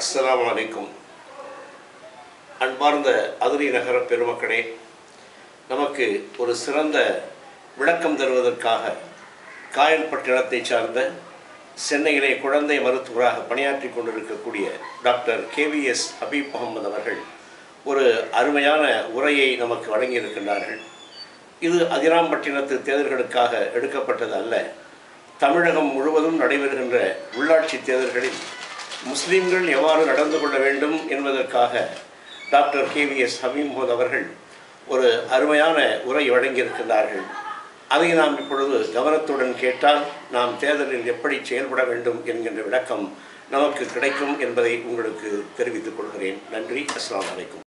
அஸ்லாம் வலைக்கும் அன்பார்ந்த அதிரி நகர பெருமக்களே நமக்கு ஒரு சிறந்த விளக்கம் தருவதற்காக காயல்பட்டினத்தை சார்ந்த சென்னையிலே குழந்தை மருத்துவராக பணியாற்றி கொண்டிருக்கக்கூடிய டாக்டர் கேவிஎஸ் ஹபீப் முகமது அவர்கள் ஒரு அருமையான உரையை நமக்கு வழங்கியிருக்கின்றார்கள். இது அதிராம்பட்டினத்து தேர்தல்களுக்காக எடுக்கப்பட்டது அல்ல தமிழகம் முழுவதும் நடைபெறுகின்ற உள்ளாட்சி தேர்தல்களில் முஸ்லீம்கள் எவ்வாறு நடந்து கொள்ள வேண்டும் என்பதற்காக doctor K V S Habeem அவர்கள் ஒரு அருமையான உரை வழங்கியிருக்கின்றார்கள். அதை நாம் இப்பொழுது கவனத்துடன் கேட்டால் நாம் தேர்தலில் எப்படி செயல்பட வேண்டும் என்கின்ற விளக்கம் நமக்கு கிடைக்கும் என்பதை உங்களுக்கு தெரிவித்துக் கொள்கிறேன். நன்றி. அஸ்லாம் அலைக்கும்.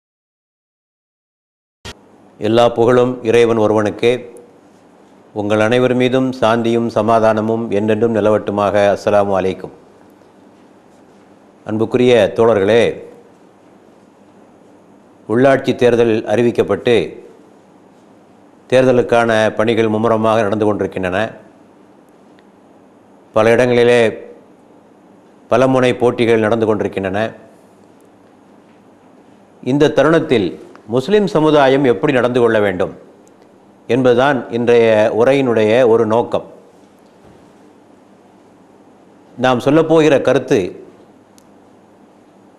எல்லா புகழும் இறைவன் ஒருவனுக்கே. உங்கள் அனைவர் மீதும் சாந்தியும் சமாதானமும் என்றென்றும் நிலவட்டுமாக. அஸ்லாம் வலைக்கும் அன்புக்குரிய தோழர்களே உள்ளாட்சி தேர்தல் அறிவிக்கப்பட்டு தேர்தலுக்கான பணிகள் மும்முரமாக நடந்து கொண்டிருக்கின்றன. பல இடங்களிலே பல முனை போட்டிகள் நடந்து கொண்டிருக்கின்றன. இந்த தருணத்தில் முஸ்லிம் சமுதாயம் எப்படி நடந்து கொள்ள வேண்டும் என்பதுதான் இன்றைய உரையினுடைய ஒரு நோக்கம். நாம் சொல்லப்போகிற கருத்து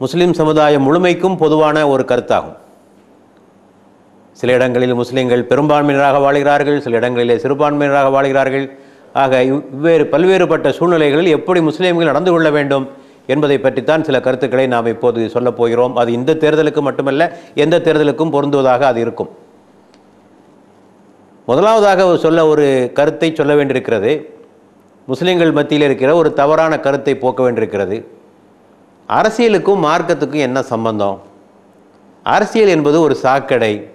முஸ்லீம் சமுதாயம் முழுமைக்கும் பொதுவான ஒரு கருத்தாகும். சில இடங்களில் முஸ்லீம்கள் பெரும்பான்மையினராக வாழ்கிறார்கள் சில இடங்களிலே சிறுபான்மையினராக வாழ்கிறார்கள். ஆக இவ்வேறு பல்வேறுபட்ட சூழ்நிலைகளில் எப்படி முஸ்லீம்கள் நடந்து கொள்ள வேண்டும் என்பதை பற்றித்தான் சில கருத்துக்களை நாம் இப்போது சொல்லப் போகிறோம். அது இந்த தேர்தலுக்கு மட்டுமல்ல எந்த தேர்தலுக்கும் பொருந்துவதாக அது இருக்கும். முதலாவதாக சொல்ல ஒரு கருத்தை சொல்ல வேண்டியிருக்கிறது. முஸ்லீம்கள் மத்தியில் இருக்கிற ஒரு தவறான கருத்தை போக்க வேண்டியிருக்கிறது. அரசியலுக்கும் மார்க்கத்துக்கும் என்ன சம்பந்தம்? அரசியல் என்பது ஒரு சாக்கடை.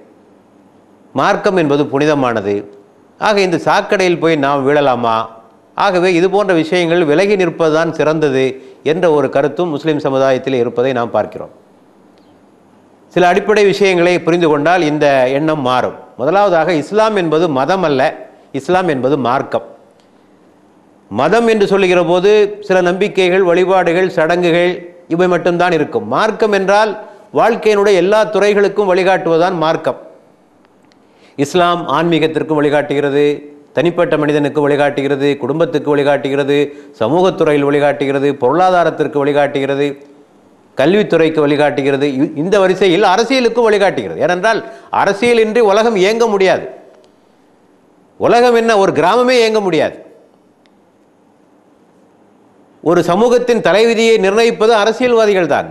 மார்க்கம் என்பது புனிதமானது. ஆக இந்த சாக்கடையில் போய் நாம் வீழலாமா? ஆகவே இது போன்ற விஷயங்கள் விலகி நிற்பதுதான் சிறந்தது என்ற ஒரு கருத்தும் முஸ்லிம் சமுதாயத்தில் இருப்பதை நாம் பார்க்கிறோம். சில அடிப்படை விஷயங்களை புரிந்து கொண்டால் இந்த எண்ணம் மாறும். முதலாவதாக இஸ்லாம் என்பது மதம் அல்ல இஸ்லாம் என்பது மார்க்கம். மதம் என்று சொல்லுகிற போது சில நம்பிக்கைகள் வழிபாடுகள் சடங்குகள் இவை மட்டும்தான் இருக்கும். மார்க்கம் என்றால் வாழ்க்கையினுடைய எல்லா துறைகளுக்கும் வழிகாட்டுவதுதான் மார்க்கம். இஸ்லாம் ஆன்மீகத்திற்கும் வழிகாட்டுகிறது தனிப்பட்ட மனிதனுக்கு வழிகாட்டுகிறது குடும்பத்துக்கு வழிகாட்டுகிறது சமூகத்துறையில் வழிகாட்டுகிறது பொருளாதாரத்திற்கு வழிகாட்டுகிறது கல்வித்துறைக்கு வழிகாட்டுகிறது. இ- இந்த வரிசையில் அரசியலுக்கும் வழிகாட்டுகிறது. ஏனென்றால் அரசியலின்றி உலகம் இயங்க முடியாது. உலகம் என்ன? ஒரு கிராமமே இயங்க முடியாது. ஒரு சமூகத்தின் தலைவிதியை நிர்ணயிப்பது அரசியல்வாதிகள் தான்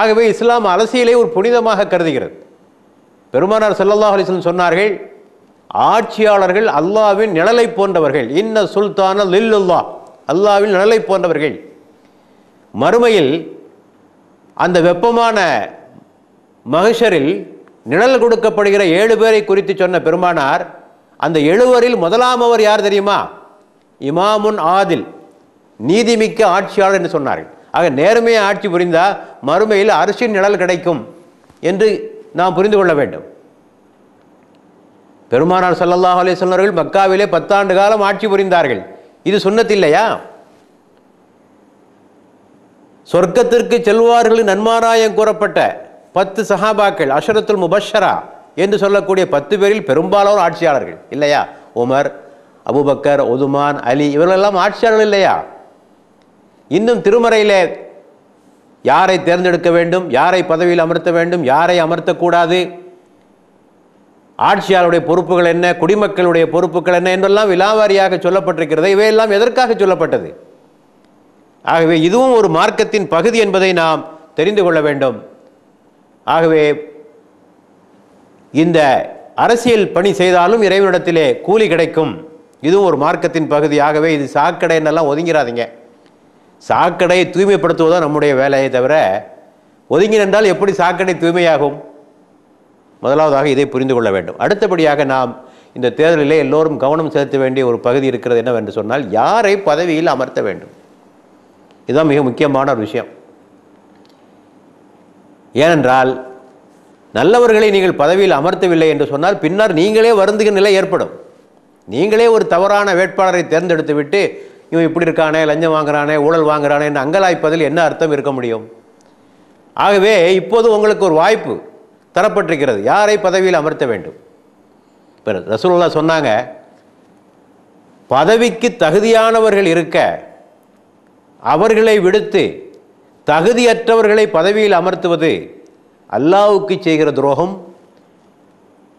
ஆகவே இஸ்லாம் அரசியலை ஒரு புனிதமாக கருதுகிறது. பெருமானார் ஸல்லல்லாஹு அலிஸ்லம் சொன்னார்கள் ஆட்சியாளர்கள் அல்லாவின் நிழலை போன்றவர்கள். இன்ன சுல்தான லில்லுல்லா அல்லாவின் நிழலை போன்றவர்கள். மறுமையில் அந்த வெப்பமான மகிஷரில் நிழல் கொடுக்கப்படுகிற ஏழு பேரை குறித்து சொன்ன பெருமானார் அந்த எழுவரில் முதலாமவர் யார் தெரியுமா? இமாமுன் ஆதில். நீதிமிக்க ஆட்சியாளர் என்று சொன்னார்கள். ஆக நேர்மையை ஆட்சி புரிந்தால் மறுமையில் அரசின் நிழல் கிடைக்கும் என்று நாம் புரிந்து கொள்ள வேண்டும். பெருமானார் சல்லல்லாஹ் அலே வஸல்லம் மக்காவிலே பத்தாண்டு காலம் ஆட்சி புரிந்தார்கள். இது சுன்னத்தில்லையா சொர்க்கத்திற்கு செல்வார்கள் நன்மாராயம் கூறப்பட்ட பத்து சஹாபாக்கள் அஷரத்துல் முபஷரா என்று சொல்லக்கூடிய பத்து பேரில் பெரும்பாலோர் ஆட்சியாளர்கள் இல்லையா? உமர் அபுபக்கர் உதுமான் அலி இவர்களெல்லாம் ஆட்சியாளர்கள் இல்லையா? இன்னும் திருமறையிலே யாரை தேர்ந்தெடுக்க வேண்டும் யாரை பதவியில் அமர்த்த வேண்டும் யாரை அமர்த்தக்கூடாது ஆட்சியாளருடைய பொறுப்புகள் என்ன குடிமக்களுடைய பொறுப்புகள் என்ன என்றெல்லாம் விலாவாரியாக சொல்லப்பட்டிருக்கிறது இவையெல்லாம் எதற்காக சொல்லப்பட்டது? ஆகவே இதுவும் ஒரு மார்க்கத்தின் பகுதி என்பதை நாம் தெரிந்து கொள்ள வேண்டும். ஆகவே இந்த அரசியல் பணி செய்தாலும் இறைவனிடத்திலே கூலி கிடைக்கும். இதுவும் ஒரு மார்க்கத்தின் பகுதி. ஆகவே இது சாக்கடை என்னெல்லாம் ஒதுங்கிறாதீங்க. சாக்கடையை தூய்மைப்படுத்துவதுதான் நம்முடைய வேலையை தவிர ஒதுங்கி நின்றால் எப்படி சாக்கடை தூய்மையாகும்? முதலாவதாக இதை புரிந்து கொள்ள வேண்டும். அடுத்தபடியாக நாம் இந்த தேர்தலிலே எல்லோரும் கவனம் செலுத்த வேண்டிய ஒரு பகுதி இருக்கிறது என்னவென்று சொன்னால் யாரை பதவியில் அமர்த்த வேண்டும்? இதுதான் மிக முக்கியமான ஒரு விஷயம். ஏனென்றால் நல்லவர்களை நீங்கள் பதவியில் அமர்த்தவில்லை என்று சொன்னால் பின்னர் நீங்களே வருந்துகிற நிலை ஏற்படும். நீங்களே ஒரு தவறான வேட்பாளரை தேர்ந்தெடுத்து விட்டு இவன் இப்படி இருக்கானே லஞ்சம் வாங்குறானே ஊழல் வாங்குறானே என்று அங்கலாய்ப்பதில் என்ன அர்த்தம் இருக்க முடியும்? ஆகவே இப்போது உங்களுக்கு ஒரு வாய்ப்பு தரப்பட்டிருக்கிறது. யாரை பதவியில் அமர்த்த வேண்டும்? இப்போ ரசூலுல்லா சொன்னாங்க பதவிக்கு தகுதியானவர்கள் இருக்க அவர்களை விடுத்து தகுதியற்றவர்களை பதவியில் அமர்த்துவது அல்லாவுக்கு செய்கிற துரோகம்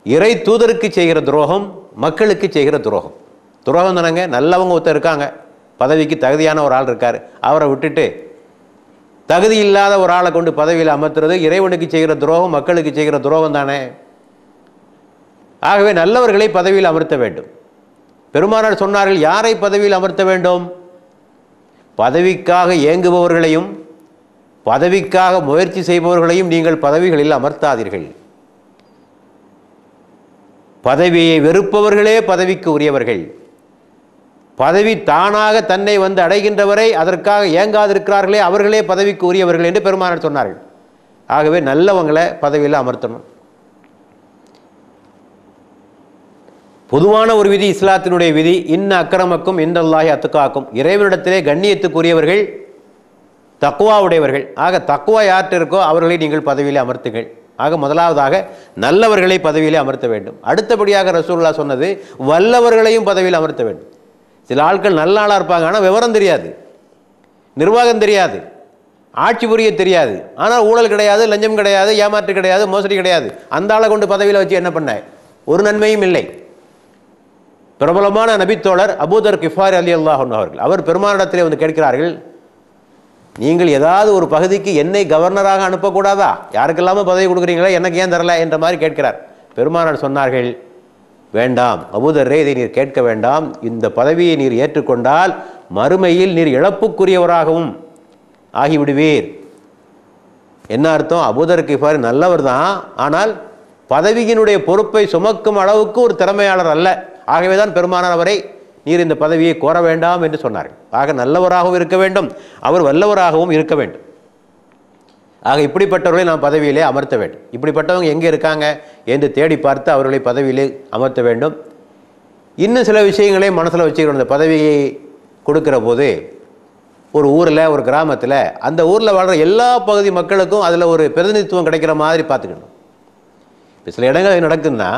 இறை தூதருக்கு செய்கிற துரோகம் மக்களுக்கு செய்கிற துரோகம். துரோகம் தானங்க நல்லவங்க ஒருத்தர் இருக்காங்க. பதவிக்கு தகுதியான ஒரு ஆள் இருக்கார். அவரை விட்டுட்டு தகுதி இல்லாத ஒரு ஆளை கொண்டு பதவியில் அமர்த்துறது இறைவனுக்கு செய்கிற துரோகம் மக்களுக்கு செய்கிற துரோகம் தானே? ஆகவே நல்லவர்களை பதவியில் அமர்த்த வேண்டும். பெருமானார் சொன்னார்கள் யாரை பதவியில் அமர்த்த வேண்டும்? பதவிக்காக ஏங்குபவர்களையும் பதவிக்காக முயற்சி செய்பவர்களையும் நீங்கள் பதவிகளில் அமர்த்தாதீர்கள். பதவியை வெறுப்பவர்களே பதவிக்கு உரியவர்கள். பதவி தானாக தன்னை வந்து அடைகின்றவரை அதற்காக ஏங்காதிருக்கிறார்களே அவர்களே பதவிக்கு உரியவர்கள் என்று பெருமானார் சொன்னார்கள். ஆகவே நல்லவங்களை பதவியில் அமர்த்தணும். பொதுவான ஒரு விதி இஸ்லாத்தினுடைய விதி இன்ன அக்கிரமக்கும் இந்தல்லாஹி அத்துக்காக்கும். இறைவனிடத்திலே கண்ணியத்துக்குரியவர்கள் தக்குவா உடையவர்கள் ஆக தக்குவா யார்கிட்ட இருக்கோ அவர்களை நீங்கள் பதவியில் அமர்த்துங்கள். ஆக முதலாவதாக நல்லவர்களை பதவியிலே அமர்த்த வேண்டும். அடுத்தபடியாக ரசூல்லா சொன்னது வல்லவர்களையும் பதவியில் அமர்த்த வேண்டும். சில ஆட்கள் நல்ல ஆளாக இருப்பாங்க ஆனால் விவரம் தெரியாது. நிர்வாகம் தெரியாது. ஆட்சி புரிய தெரியாது. ஆனால் ஊழல் கிடையாது லஞ்சம் கிடையாது ஏமாற்று கிடையாது மோசடி கிடையாது. அந்த ஆளை கொண்டு பதவியில் வச்சு என்ன பண்ண? ஒரு நன்மையும் இல்லை. பிரபலமான நபித்தோழர் அபூதர் கிஃபார் அலி அல்லாஹ் அவர்கள் அவர் பெருமானிடத்திலே வந்து கேட்கிறார்கள் நீங்கள் ஏதாவது ஒரு பகுதிக்கு என்னை கவர்னராக அனுப்பக்கூடாதா? யாருக்கெல்லாமல் பதவி கொடுக்குறீங்களா எனக்கு ஏன் தரல? என்ற மாதிரி கேட்கிறார். பெருமானார் சொன்னார்கள் வேண்டாம். அபூதர்ரே இதை நீர் கேட்க வேண்டாம். இந்த பதவியை நீர் ஏற்றுக்கொண்டால் மறுமையில் நீர் இழப்புக்குரியவராகவும் ஆகிவிடுவீர். என்ன அர்த்தம்? அபூதர் கிஃபார் நல்லவர் தான். ஆனால் பதவியினுடைய பொறுப்பை சுமக்கும் அளவுக்கு ஒரு திறமையாளர் அல்ல. ஆகவே தான் பெருமானார் அவரை நீர் இந்த பதவியை கோர வேண்டாம் என்று சொன்னார்கள். ஆக நல்லவராகவும் இருக்க வேண்டும். அவர் வல்லவராகவும் இருக்க வேண்டும். ஆக இப்படிப்பட்டவர்களை நாம் பதவியிலே அமர்த்த வேண்டும். இப்படிப்பட்டவங்க எங்கே இருக்காங்க என்று தேடி பார்த்து அவர்களை பதவியிலே அமர்த்த வேண்டும். இன்னும் சில விஷயங்களை மனசில் வச்சுக்கணும். இந்த பதவியை கொடுக்கிற போது ஒரு ஊரில் ஒரு கிராமத்தில் அந்த ஊரில் வாழ்கிற எல்லா பகுதி மக்களுக்கும் அதில் ஒரு பிரதிநிதித்துவம் கிடைக்கிற மாதிரி பார்த்துக்கணும். இப்போ சில இடங்கள் நடக்குதுன்னா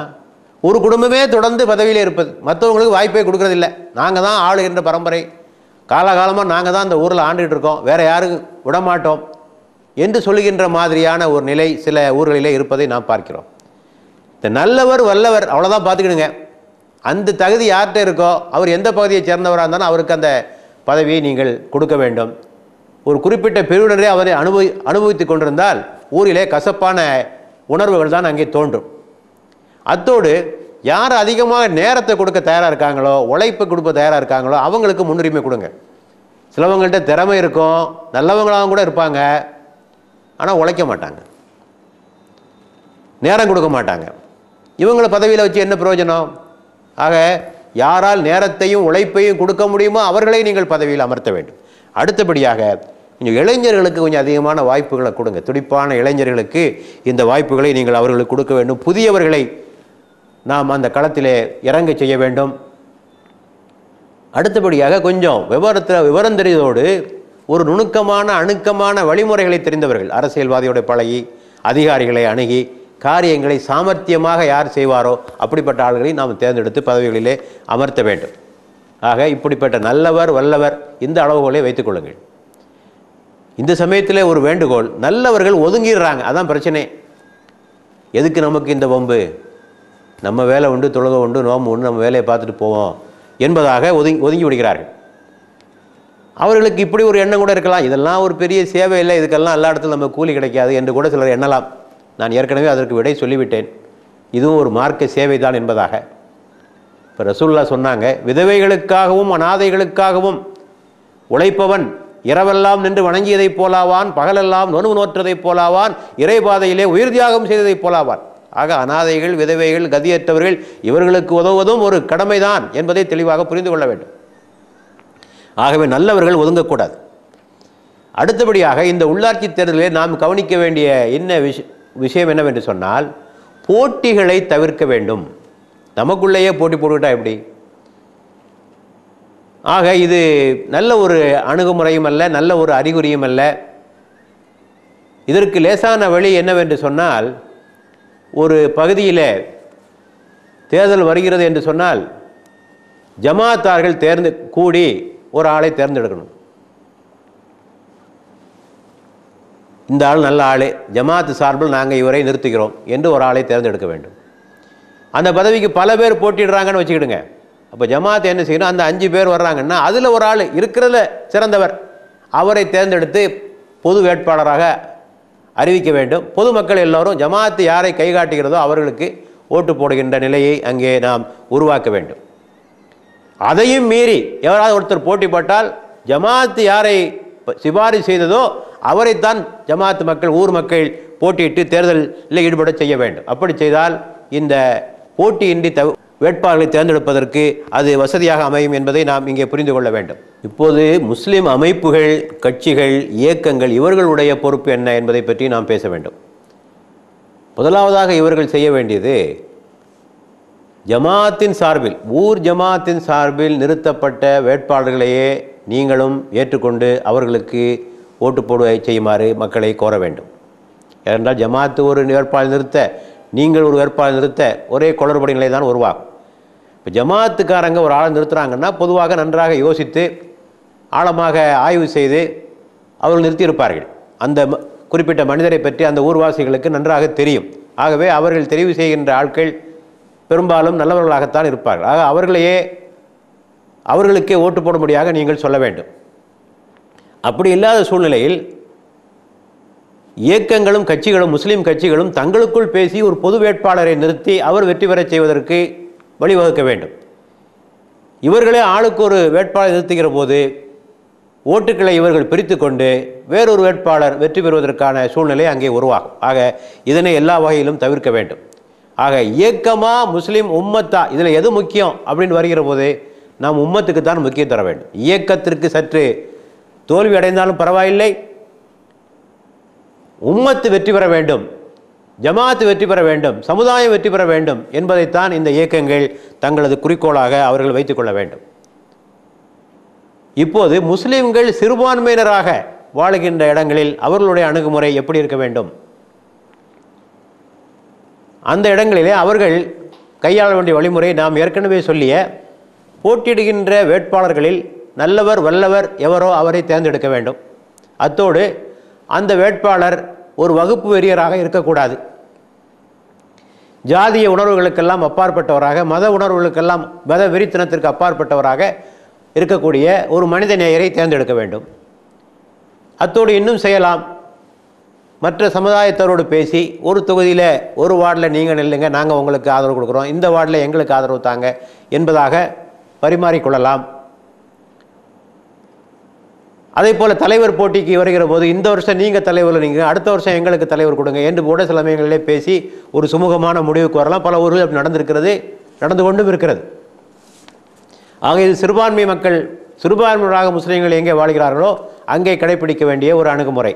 ஒரு குடும்பமே தொடர்ந்து பதவியில் இருப்பது. மற்றவங்களுக்கு வாய்ப்பே கொடுக்கறதில்ல. நாங்கள் தான் ஆளுகின்ற பரம்பரை. காலகாலமாக நாங்கள் தான் அந்த ஊரில் ஆண்டுகிட்டு இருக்கோம். வேறு யாரும் விடமாட்டோம். என்று சொல்லுகின்ற மாதிரியான ஒரு நிலை சில ஊர்களிலே இருப்பதை நாம் பார்க்கிறோம். இந்த நல்லவர் வல்லவர் அவ்வளோதான் பார்த்துக்கிடுங்க. அந்த தகுதி யார்கிட்ட இருக்கோ அவர் எந்த பகுதியை சேர்ந்தவராக இருந்தாலும் அவருக்கு அந்த பதவியை நீங்கள் கொடுக்க வேண்டும். ஒரு குறிப்பிட்ட பிரிவினரே அவரை அனுபவி அனுபவித்து கொண்டிருந்தால் ஊரிலே கசப்பான உணர்வுகள் தான் அங்கே தோன்றும். அத்தோடு யார் அதிகமாக நேரத்தை கொடுக்க தயாராக இருக்காங்களோ உழைப்பு கொடுக்க தயாராக இருக்காங்களோ அவங்களுக்கு முன்னுரிமை கொடுங்க. சிலவங்கள்ட்ட திறமை இருக்கும் நல்லவங்களாகவும் கூட இருப்பாங்க. ஆனால் உழைக்க மாட்டாங்க. நேரம் கொடுக்க மாட்டாங்க. இவங்களை பதவியில் வச்சு என்ன பிரயோஜனம்? ஆக யாரால் நேரத்தையும் உழைப்பையும் கொடுக்க முடியுமோ அவர்களை நீங்கள் பதவியில் அமர்த்த வேண்டும். அடுத்தபடியாக கொஞ்சம் இளைஞர்களுக்கு கொஞ்சம் அதிகமான வாய்ப்புகளை கொடுங்க. துடிப்பான இளைஞர்களுக்கு இந்த வாய்ப்புகளை நீங்கள் அவர்களுக்கு கொடுக்க வேண்டும். புதியவர்களை நாம் அந்த களத்திலே இறங்க செய்ய வேண்டும். அடுத்தபடியாக கொஞ்சம் விவரத்தில் விவரம் தெரிவதோடு ஒரு நுணுக்கமான அணுக்கமான வழிமுறைகளை தெரிந்தவர்கள். அரசியல்வாதியோட பழகி அதிகாரிகளை அணுகி காரியங்களை சாமர்த்தியமாக யார் செய்வாரோ அப்படிப்பட்ட ஆள்களை நாம் தேர்ந்தெடுத்து பதவிகளிலே அமர்த்த வேண்டும். ஆக இப்படிப்பட்ட நல்லவர் வல்லவர் இந்த அளவுகோலை வைத்துக் கொள்ளுங்கள். இந்த சமயத்தில் ஒரு வேண்டுகோள் நல்லவர்கள் ஒதுங்கிடுறாங்க அதான் பிரச்சனை. எதுக்கு நமக்கு இந்த வம்பு? நம்ம வேலை உண்டு தொழுக உண்டு நோம்பு உண்டு நம்ம வேலையை பார்த்துட்டு போவோம் என்பதாக ஒதுங்கி ஒதுங்கி விடுகிறார்கள். அவர்களுக்கு இப்படி ஒரு எண்ணம் கூட இருக்கலாம். இதெல்லாம் ஒரு பெரிய சேவை இல்லை. இதுக்கெல்லாம் எல்லா இடத்துல நம்ம கூலி கிடைக்காது என்று கூட சிலர் எண்ணலாம். நான் ஏற்கனவே அதற்கு விடை சொல்லிவிட்டேன். இதுவும் ஒரு மார்க்க சேவை தான் என்பதாக. இப்போ ரசூல்லா சொன்னாங்க விதவைகளுக்காகவும் அனாதைகளுக்காகவும் உழைப்பவன் இரவெல்லாம் நின்று வணங்கியதைப் போலாவான் பகலெல்லாம் நொனவு நோற்றதைப் போலாவான் இறைபாதையிலே உயிர் தியாகம் செய்ததைப் போலாவான். ஆக அனாதைகள் விதவைகள் கதியற்றவர்கள் இவர்களுக்கு உதவுவதும் ஒரு கடமைதான் என்பதை தெளிவாக புரிந்து கொள்ள வேண்டும். ஆகவே நல்லவர்கள் ஒதுங்கக்கூடாது. அடுத்தபடியாக இந்த உள்ளாட்சி தேர்தலில் நாம் கவனிக்க வேண்டிய என்ன விஷ விஷயம் என்னவென்று சொன்னால் போட்டிகளை தவிர்க்க வேண்டும். நமக்குள்ளேயே போட்டி போட்டுக்கிட்டா எப்படி? ஆக இது நல்ல ஒரு அணுகுமுறையும் அல்ல நல்ல ஒரு அறிகுறியும் அல்ல. இதற்கு லேசான வழி என்னவென்று சொன்னால் ஒரு பகுதியில் தேர்தல் வருகிறது என்று சொன்னால் ஜமாத்தார்கள் தேர்ந்து கூடி ஒரு ஆளை தேர்ந்தெடுக்கணும். இந்த ஆள் நல்ல ஆளே ஜமாத்து சார்பில் நாங்கள் இவரை நிறுத்துகிறோம் என்று ஒரு ஆளை தேர்ந்தெடுக்க வேண்டும். அந்த பதவிக்கு பல பேர் போட்டிடுறாங்கன்னு வச்சுக்கிடுங்க. அப்போ ஜமாத் என்ன செய்யணும்? அந்த அஞ்சு பேர் வர்றாங்கன்னா அதில் ஒரு ஆள் இருக்கிறதுல சிறந்தவர். அவரை தேர்ந்தெடுத்து பொது வேட்பாளராக அறிவிக்க வேண்டும். பொதுமக்கள் எல்லோரும் ஜமாத்து யாரை கை காட்டுகிறதோ அவர்களுக்கு ஓட்டு போடுகின்ற நிலையை அங்கே நாம் உருவாக்க வேண்டும். அதையும் மீறி எவராவது ஒருத்தர் போட்டி போட்டால் ஜமாத்து யாரை ப- சிபாரிசு செய்ததோ அவரைத்தான் ஜமாத்து மக்கள் ஊர் மக்கள் போட்டியிட்டு தேர்தலில் ஈடுபட செய்ய வேண்டும். அப்படி செய்தால் இந்த போட்டியின்றி தவ வேட்பாளர்களை தேர்ந்தெடுப்பதற்கு அது வசதியாக அமையும் என்பதை நாம் இங்கே புரிந்து கொள்ள வேண்டும். இப்போது முஸ்லிம் அமைப்புகள் கட்சிகள் இயக்கங்கள் இவர்களுடைய பொறுப்பு என்ன என்பதை பற்றி நாம் பேச வேண்டும். முதலாவதாக இவர்கள் செய்ய வேண்டியது ஜமாத்தின் சார்பில் ஊர் ஜமாத்தின் சார்பில் நிறுத்தப்பட்ட வேட்பாளர்களையே நீங்களும் ஏற்றுக்கொண்டு அவர்களுக்கு ஓட்டு போடுவதை செய்யுமாறு மக்களை கோர வேண்டும். ஏனென்றால் ஜமாத்து ஒரு வேட்பாளர் நிறுத்த நீங்கள் ஒரு வேட்பாளர் நிறுத்த ஒரே குளறுபடி நிலை தான் உருவாகும் இப்போ ஜமாத்துக்காரங்க ஒரு ஆளை நிறுத்துகிறாங்கன்னா பொதுவாக நன்றாக யோசித்து ஆழமாக ஆய்வு செய்து அவர்கள் நிறுத்தியிருப்பார்கள். அந்த ம- குறிப்பிட்ட மனிதரை பற்றி அந்த ஊர்வாசிகளுக்கு நன்றாக தெரியும். ஆகவே அவர்கள் தெரிவு செய்கின்ற ஆட்கள் பெரும்பாலும் நல்லவர்களாகத்தான் இருப்பார்கள். ஆக அவர்களையே அவர்களுக்கே ஓட்டு போடும்படியாக நீங்கள் சொல்ல வேண்டும். அப்படி இல்லாத சூழ்நிலையில் இயக்கங்களும் கட்சிகளும் முஸ்லீம் கட்சிகளும் தங்களுக்குள் பேசி ஒரு பொது வேட்பாளரை நிறுத்தி அவர் வெற்றி பெறச் செய்வதற்கு வழிவகுக்க வேண்டும். இவர்களே ஆளுக்கு ஒரு வேட்பாளர் நிறுத்துகிற போது ஓட்டுக்களை இவர்கள் பிரித்து கொண்டு வேறொரு வேட்பாளர் வெற்றி பெறுவதற்கான சூழ்நிலை அங்கே உருவாகும். ஆக இதனை எல்லா வகையிலும் தவிர்க்க வேண்டும். ஆக இயக்கமா முஸ்லீம் உம்மத்தா இதில் எது முக்கியம் அப்படின்னு வருகிற போது நாம் உம்மத்துக்கு தான் முக்கியம் தர வேண்டும். இயக்கத்திற்கு சற்று தோல்வி அடைந்தாலும் பரவாயில்லை. உம்மத்து வெற்றி பெற வேண்டும். ஜமாத்து வெற்றி பெற வேண்டும். சமுதாயம் வெற்றி பெற வேண்டும் என்பதைத்தான் இந்த இயக்கங்கள் தங்களது குறிக்கோளாக அவர்கள் வைத்துக்கொள்ள வேண்டும். இப்போது முஸ்லீம்கள் சிறுபான்மையினராக வாழுகின்ற இடங்களில் அவர்களுடைய அணுகுமுறை எப்படி இருக்க வேண்டும்? அந்த இடங்களிலே அவர்கள் கையாள வேண்டிய வழிமுறை நாம் ஏற்கனவே சொல்லிய போட்டியிடுகின்ற வேட்பாளர்களில் நல்லவர் வல்லவர் எவரோ அவரை தேர்ந்தெடுக்க வேண்டும். அத்தோடு அந்த வேட்பாளர் ஒரு வகுப்பு வெறியராக இருக்கக்கூடாது. ஜாதிய உணர்வுகளுக்கெல்லாம் அப்பாற்பட்டவராக மத உணர்வுகளுக்கெல்லாம் மத வெறித்தனத்திற்கு அப்பாற்பட்டவராக இருக்கக்கூடிய ஒரு மனித நேயரை தேர்ந்தெடுக்க வேண்டும். அத்தோடு இன்னும் செய்யலாம். மற்ற சமுதாயத்தரோடு பேசி ஒரு தொகுதியில் ஒரு வார்டில் நீங்கள் நில்லுங்க நாங்கள் உங்களுக்கு ஆதரவு கொடுக்குறோம். இந்த வார்டில் எங்களுக்கு ஆதரவு தாங்க என்பதாக பரிமாறிக்கொள்ளலாம் அதே போல் தலைவர் போட்டிக்கு வருகிற போது இந்த வருஷம் நீங்கள் தலைவர் நீங்கள் அடுத்த வருஷம் எங்களுக்கு தலைவர் கொடுங்க என்று கூட சில சமயங்களிலே பேசி ஒரு சுமூகமான முடிவுக்கு வரலாம். பல ஊர்கள் அப்படி நடந்திருக்கிறது நடந்து கொண்டும் இருக்கிறது. ஆக இது சிறுபான்மை மக்கள் சிறுபான்மையாக முஸ்லீம்கள் எங்கே வாழ்கிறார்களோ அங்கே கடைபிடிக்க வேண்டிய ஒரு அணுகுமுறை.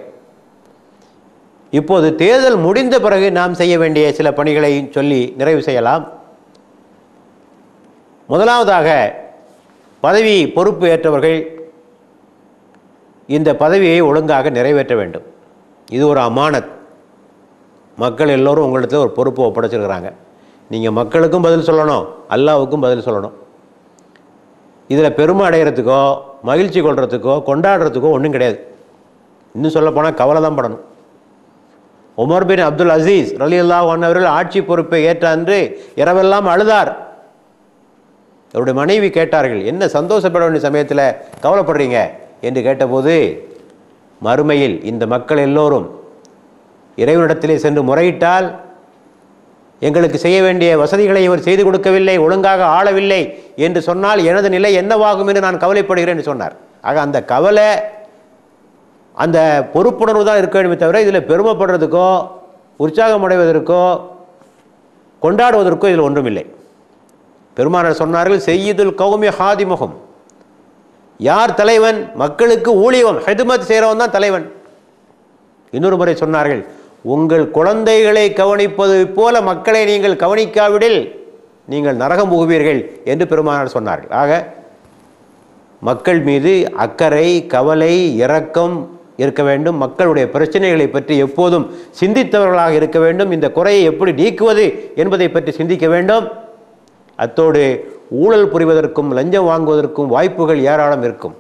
இப்போது தேர்தல் முடிந்த பிறகு நாம் செய்ய வேண்டிய சில பணிகளை சொல்லி நிறைவு செய்யலாம். முதலாவதாக பதவி பொறுப்பு ஏற்றவர்கள் இந்த பதவியை ஒழுங்காக நிறைவேற்ற வேண்டும். இது ஒரு அமானத். மக்கள் எல்லோரும் உங்களிடத்தில் ஒரு பொறுப்பு ஒப்படைச்சிருக்கிறாங்க. நீங்கள் மக்களுக்கும் பதில் சொல்லணும் அல்லாவுக்கும் பதில் சொல்லணும். இதில் பெருமை அடைகிறதுக்கோ மகிழ்ச்சி கொள்றதுக்கோ கொண்டாடுறதுக்கோ ஒன்றும் கிடையாது. இன்னும் சொல்லப்போனால் கவலை தான் படணும். உமர் பின் அப்துல் அசீஸ் ரலி அல்லாஹ் அவர்கள் ஆட்சி பொறுப்பை ஏற்ற அன்று இரவெல்லாம் அழுதார். அவருடைய மனைவி கேட்டார்கள் என்ன சந்தோஷப்பட வேண்டிய சமயத்தில் கவலைப்படுறீங்க? என்று கேட்டபோது மறுமையில் இந்த மக்கள் எல்லோரும் இறைவனிடத்திலே சென்று முறையிட்டால் எங்களுக்கு செய்ய வேண்டிய வசதிகளை இவர் செய்து கொடுக்கவில்லை ஒழுங்காக ஆளவில்லை என்று சொன்னால் எனது நிலை என்னவாகும் என்று நான் கவலைப்படுகிறேன் என்று சொன்னார். ஆக அந்த கவலை அந்த பொறுப்புணர்வு தான் இருக்க வேண்டுமே தவிர இதில் பெருமைப்படுறதுக்கோ உற்சாகம் அடைவதற்கோ கொண்டாடுவதற்கோ இதில் ஒன்றுமில்லை. பெருமானார் சொன்னார்கள் செய்யுதுல் கௌமி ஹாதிமுகம் யார் தலைவன்? மக்களுக்கு ஊழியம் ஹெதுமத் செய்கிறவன் தான் தலைவன். இன்னொரு முறை சொன்னார்கள் உங்கள் குழந்தைகளை கவனிப்பது போல மக்களை நீங்கள் கவனிக்காவிடில் நீங்கள் நரகம் புகுவீர்கள் என்று பெருமானார் சொன்னார்கள். ஆக மக்கள் மீது அக்கறை கவலை இரக்கம் இருக்க வேண்டும். மக்களுடைய பிரச்சனைகளை பற்றி எப்போதும் சிந்தித்தவர்களாக இருக்க வேண்டும். இந்த குறையை எப்படி நீக்குவது என்பதை பற்றி சிந்திக்க வேண்டும். அத்தோடு ஊழல் புரிவதற்கும் லஞ்சம் வாங்குவதற்கும் வாய்ப்புகள் ஏராளம் இருக்கும்.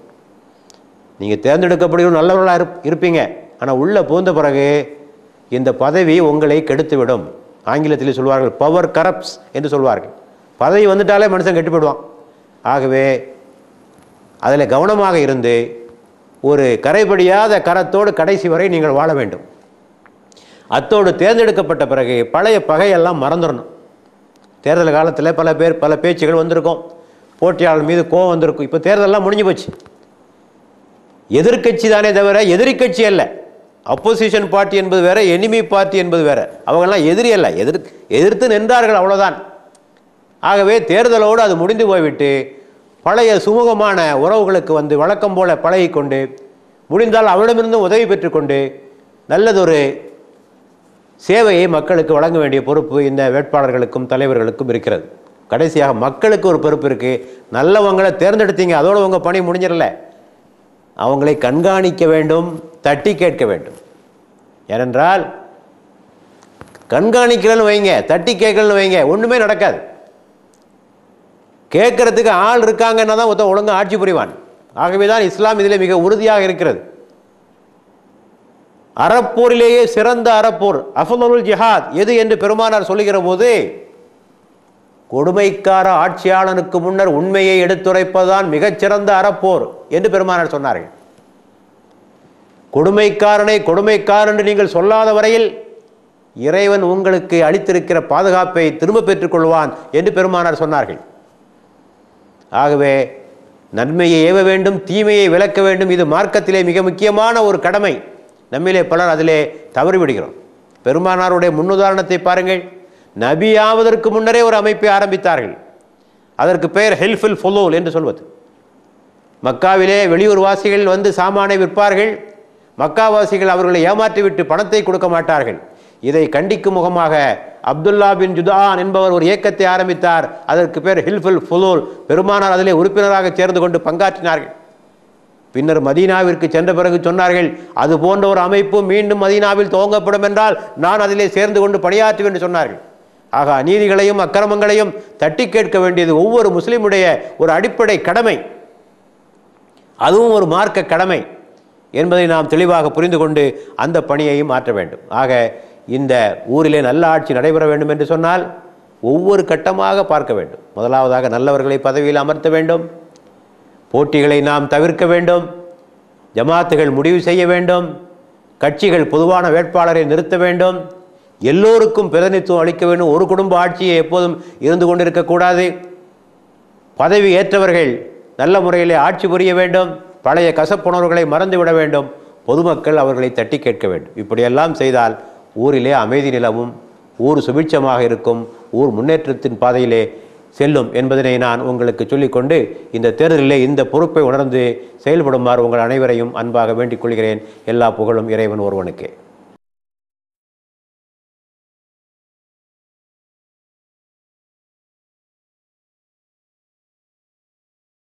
நீங்கள் தேர்ந்தெடுக்கப்படுகிற நல்லவர்களாக இருப் இருப்பீங்க. ஆனால் உள்ளே புகுந்த பிறகு இந்த பதவி உங்களை கெடுத்துவிடும். ஆங்கிலத்தில் சொல்வார்கள் பவர் கரப்ட்ஸ் என்று சொல்வார்கள். பதவி வந்துட்டாலே மனுஷன் கெட்டு போயிடுவான். ஆகவே அதில் கவனமாக இருந்து ஒரு கரைபடியாத கரத்தோடு கடைசி வரை நீங்கள் வாழ வேண்டும். அத்தோடு தேர்ந்தெடுக்கப்பட்ட பிறகு பழைய பகையெல்லாம் மறந்துடணும். தேர்தல் காலத்தில் பல பேர் பல பேச்சுகள் வந்திருக்கும். போட்டியாளர் மீது கோவம் வந்திருக்கும். இப்போ தேர்தலெல்லாம் முடிஞ்சு போச்சு. எதிர்க்கட்சி தானே தவிர எதிர்கட்சி அல்ல. அப்போசிஷன் பார்ட்டி என்பது வேற எனிமி பார்ட்டி என்பது வேற. அவங்கெல்லாம் எதிரி அல்ல. எதிர் எதிர்த்து நின்றார்கள் அவ்வளோதான் ஆகவே தேர்தலோடு அது முடிந்து போய்விட்டு பழைய சுமூகமான உறவுகளுக்கு வந்து வழக்கம் போல பழகிக்கொண்டு முடிந்தால் அவரிடமிருந்து உதவி பெற்றுக்கொண்டு நல்லதொரு சேவையை மக்களுக்கு வழங்க வேண்டிய பொறுப்பு இந்த வேட்பாளர்களுக்கும் தலைவர்களுக்கும் இருக்கிறது. கடைசியாக மக்களுக்கு ஒரு பொறுப்பு இருக்குது நல்லவங்களை தேர்ந்தெடுத்தீங்க அதோடு உங்கள் பணி முடிஞ்சிடல. அவங்களை கண்காணிக்க வேண்டும் தட்டி கேட்க வேண்டும். ஏனென்றால் கண்காணிக்கலன்னு வைங்க தட்டி கேட்கலன்னு வைங்க ஒன்றுமே நடக்காது. கேட்கறதுக்கு ஆள் இருக்காங்கன்னா தான் ஒருத்தன் ஒழுங்காக ஆட்சி புரிவான். ஆகவே தான் இஸ்லாம் இதில் மிக உறுதியாக இருக்கிறது. அறப்போரிலேயே சிறந்த அறப்போர் அஃபலுல் ஜிஹாத் எது என்று பெருமானார் சொல்லுகிற போது கொடுமைக்கார ஆட்சியாளனுக்கு முன்னர் உண்மையை எடுத்துரைப்பதுதான் மிகச்சிறந்த அறப்போர் என்று பெருமானார் சொன்னார்கள். கொடுமைக்காரனை கொடுமைக்காரன் என்று நீங்கள் சொல்லாத வரையில் இறைவன் உங்களுக்கு அளித்திருக்கிற பாதுகாப்பை திரும்ப பெற்றுக் கொள்வான் என்று பெருமானார் சொன்னார்கள். ஆகவே நன்மையை ஏவ வேண்டும் தீமையை விளக்க வேண்டும். இது மார்க்கத்திலே மிக முக்கியமான ஒரு கடமை. நம்மிலே பலர் அதிலே தவறிவிடுகிறோம் பெருமானாருடைய முன்னுதாரணத்தை பாருங்கள். நபி ஆவதற்கு முன்னரே ஒரு அமைப்பை ஆரம்பித்தார்கள். அதற்கு பெயர் ஹெல்ஃபில் ஃபொலோல் என்று சொல்வது. மக்காவிலே வெளியூர் வாசிகள் வந்து சாமானை விற்பார்கள். மக்காவாசிகள் அவர்களை ஏமாற்றிவிட்டு பணத்தை கொடுக்க மாட்டார்கள். இதை கண்டிக்கும் முகமாக அப்துல்லா பின் ஜுதான் என்பவர் ஒரு இயக்கத்தை ஆரம்பித்தார். அதற்கு பேர் ஹில்ஃபுல் ஃபுலூல். பெருமானார் அதிலே உறுப்பினராக சேர்ந்து கொண்டு பங்காற்றினார்கள். பின்னர் மதீனாவிற்கு சென்ற பிறகு சொன்னார்கள் அது போன்ற ஒரு அமைப்பு மீண்டும் மதீனாவில் துவங்கப்படும் என்றால் நான் அதிலே சேர்ந்து கொண்டு பணியாற்றுவேன் என்று சொன்னார்கள். ஆக அநீதிகளையும் அக்கிரமங்களையும் தட்டி கேட்க வேண்டியது ஒவ்வொரு முஸ்லீமுடைய ஒரு அடிப்படை கடமை. அதுவும் ஒரு மார்க்க கடமை என்பதை நாம் தெளிவாக புரிந்து கொண்டு அந்த பணியையும் மாற்ற வேண்டும். ஆக இந்த ஊரிலே நல்ல ஆட்சி நடைபெற வேண்டும் என்று சொன்னால் ஒவ்வொரு கட்டமாக பார்க்க வேண்டும். முதலாவதாக நல்லவர்களை பதவியில் அமர்த்த வேண்டும். போட்டிகளை நாம் தவிர்க்க வேண்டும். ஜமாத்துகள் முடிவு செய்ய வேண்டும். கட்சிகள் பொதுவான வேட்பாளரை நிறுத்த வேண்டும். எல்லோருக்கும் பிரதிநிதித்துவம் அளிக்க வேண்டும். ஒரு குடும்ப ஆட்சியை எப்போதும் இருந்து கொண்டிருக்கக்கூடாது பதவி ஏற்றவர்கள் நல்ல முறையிலே ஆட்சி புரிய வேண்டும். பழைய கசப்புணர்வுகளை மறந்துவிட வேண்டும். பொதுமக்கள் அவர்களை தட்டி கேட்க வேண்டும். இப்படியெல்லாம் செய்தால் ஊரிலே அமைதி நிலவும் ஊர் சுபிட்சமாக இருக்கும் ஊர் முன்னேற்றத்தின் பாதையிலே செல்லும் என்பதனை நான் உங்களுக்கு சொல்லிக்கொண்டு இந்த தேர்தலிலே இந்த பொறுப்பை உணர்ந்து செயல்படுமாறு உங்கள் அனைவரையும் அன்பாக வேண்டிக் கொள்கிறேன். எல்லா புகழும் இறைவன் ஒருவனுக்கே.